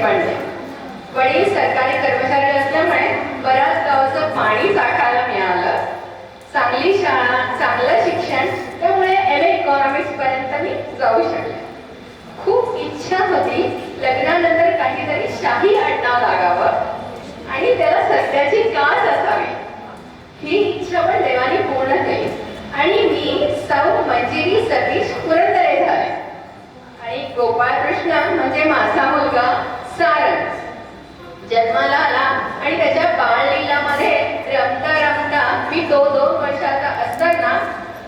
वडील सरकारी कर्मचारी असल्यामुळे बऱ्याच गावचं पाणी साठायला मिळालं. चांगली शाळा चांगलं शिक्षण त्यामुळे एम ए इकॉनॉमिक्स पर्यंत मी जाऊ शकले. खूप इच्छा होती लग्नानंतर काहीतरी शाही आडनाव लागावं आणि त्याला सध्याची कास असावी. ही इच्छा पण देवाने पूर्ण केली. आणि मी जन्माला आला आणि त्याच्या बाळलीलामध्ये रमता रमता मी दो दोन वर्षाचा असताना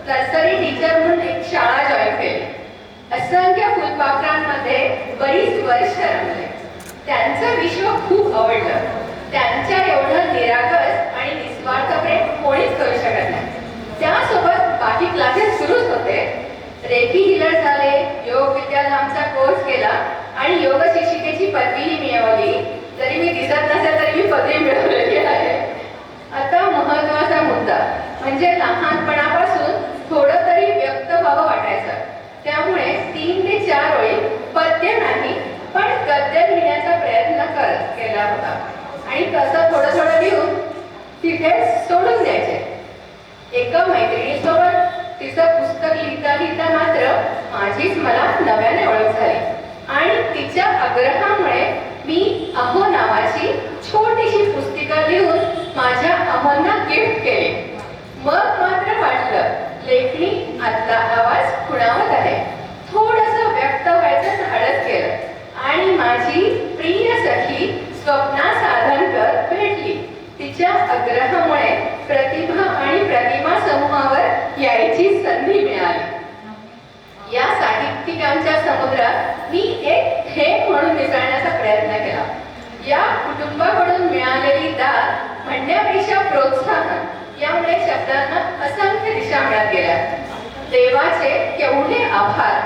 नर्सरी टीचर म्हणून एक शाळा जॉईन केली. असंख्य फुलपाखरांमध्ये बरीच वर्ष रमले. त्यांचं विश्व खूप आवडलं. त्यांच्या एवढं निरागस आणि निस्वार्थ प्रेम कोणीच करू शकत नाही. त्यासोबत बाकी क्लासेस सुरूच होते. रेकी हिलर झाले योग विद्याधामचा कोर्स केला आणि योग शिक्षिकेची पदवीही मिळवली. मी दिसत नसेल तरी मी पदवी मिळवलेली आहे. आता महत्त्वाचा मुद्दा म्हणजे लहानपणापासून थोडं तरी व्यक्त व्हावं वाटायचं. त्यामुळे तीन ते चार वेळी पद्य नाही पण गद्य लिहिण्याचा प्रयत्न कर केला होता. आणि तसं थोडं थोडं लिहून तिथे सोडून द्यायचे. एका मैत्रिणीसोबत तिचं पुस्तक लिहिता लिहिता मात्र माझीच मला नव्याने ओळख झाली. आणि तिच्या आग्रहामुळे मी अहो नावाची छोटीशी पुस्तिका लिहून माझ्या अहोंना गिफ्ट केले. मग मात्र वाटलं लेखणी आतला आवाज खुणावत आहे थोडस व्यक्त व्हायचं धाडस केलं आणि माझी प्रिय सखी स्वप्ना साधनकर भेटली तिच्या आग्रहामुळे प्रतिभा आणि प्रतिमा समूहावर यायची संधी मिळाली या साहित्यिकांच्या समुद्रात मी एक थेंब म्हणून मिसळण्याचा प्रयत्न केला या कुटुंबाकडून मिळालेली दाद म्हणण्यापेक्षा प्रोत्साहन यामुळे शब्दांना असंख्य दिशा मिळत गेल्या. देवाचे केवढे आभार.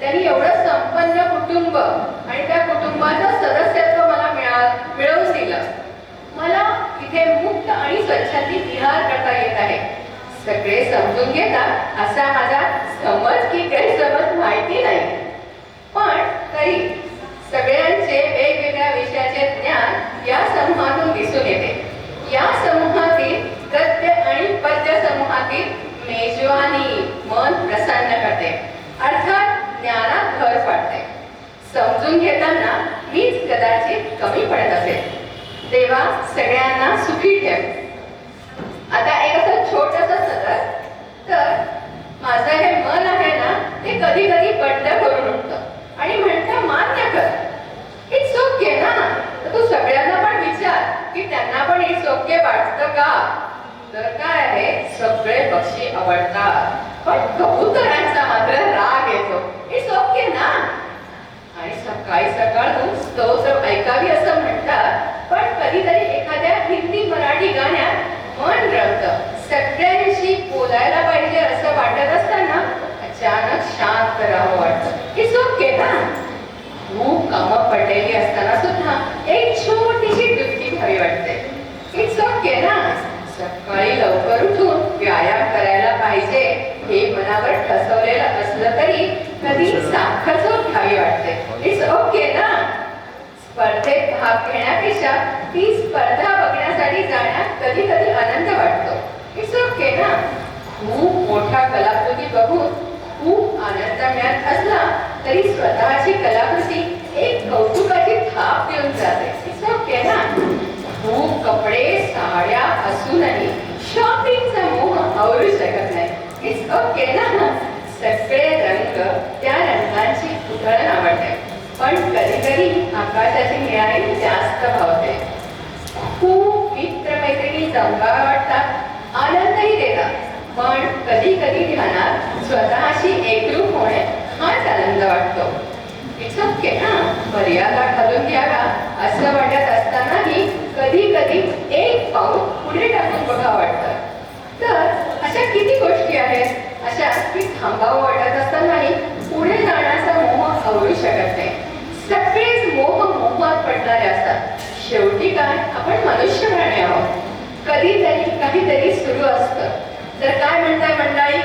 त्यांनी एवढं संपन्न कुटुंब आणि त्या कुटुंबाचं सदस्यत्व मला मिळा मिळवून दिलं. मला इथे मुक्त आणि स्वच्छंदी विहार करता येत आहे. सगळे समजून घेतात असा माझा समज की गैरसमज माहिती नाही. पण तरी सगळ्यांचे वेगवेगळ्या विषयाचे ज्ञान या समूहातून दिसून येते. या समूहातील गद्य आणि पद्य समूहातील मेजवानी मन प्रसन्न करते. अर्थात ज्ञानात भर पडते. समजून घेताना मीच कदाचित कमी पडत असेल. देवा सगळ्यांना सुखी ठेव. आता एक असं छोटस सदर तर माझं हे मन आहे ना ते कधी कधी बड्ड करून उठतं आणि म्हणतं मान्य कर इट्स ओके ना तर तू सगळ्यांना पण विचार की त्यांना पण इट्स ओके वाटतं का तर काय आहे सगळे पक्षी आवडतात. पण कबूतरांचे मात्र राग येतो इट्स ओके ना आणि सकाळी सकाळ स्तोत्र ऐकावी असं म्हणतात पण कधीतरी एखाद्या हिंदी मराठी गाण्यात मन रमतं सगळ्यांशी बोलायला पाहिजे असं वाटत असताना अचानक शांत राहावं वाटतं इट्स ओके ना खूप कामं पडलेली असताना सुद्धा एक छोटीशी डुबकी घ्यावी वाटते इट्स ओके ना सकाळी लवकर उठून व्यायाम करायला पाहिजे. हे मनावर ठसवलेलं असलं तरी कधी साखर झोप घ्यावी वाटते. इट्स ओके ना? स्पर्धेत भाग घेण्यापेक्षा ती स्पर्धा बघण्यासाठी जाण्यात कधी कधी आनंद वाटतो. इट्स ओके ना? खूप मोठ्या कलाकृती बघून खूप आनंद मिळत असला तरी स्वतःची कलाकृती एक कौतुकाची थाप देऊन जाते इट्स ओके ना खूप कपडे साड्या असूनही शॉपिंगचा मोह आवरू शकत नाही. इट्स ओके ना? सगळे रंग त्या रंगांची उधळण आवडते. पण कधी कधी आकाशाची निळाई जास्त भावते. खूप मित्रमैत्रिणी जमवाव्या वाटतात. आनंदही देतात. पण कधी कधी ध्यानात स्वतःशी एकरूप होणे हाच आनंद वाटतो. इट्स ओके ना? मर्यादा घालून घ्याव्या असं वाटत असताना कधी कधी एक पाऊल पुढे टाकून बघा वाटतं. तर अशा किती गोष्टी आहेत अशा की थांबावं वाटत असतानाही पुढे जाण्याचा मोह आवडू शकत नाही. सगळेच मोह मोहात पडणारे असतात. शेवटी काय? आपण मनुष्य प्राणी आहोत. कधीतरी काहीतरी सुरू असतं. तर काय म्हणताय मंडळी?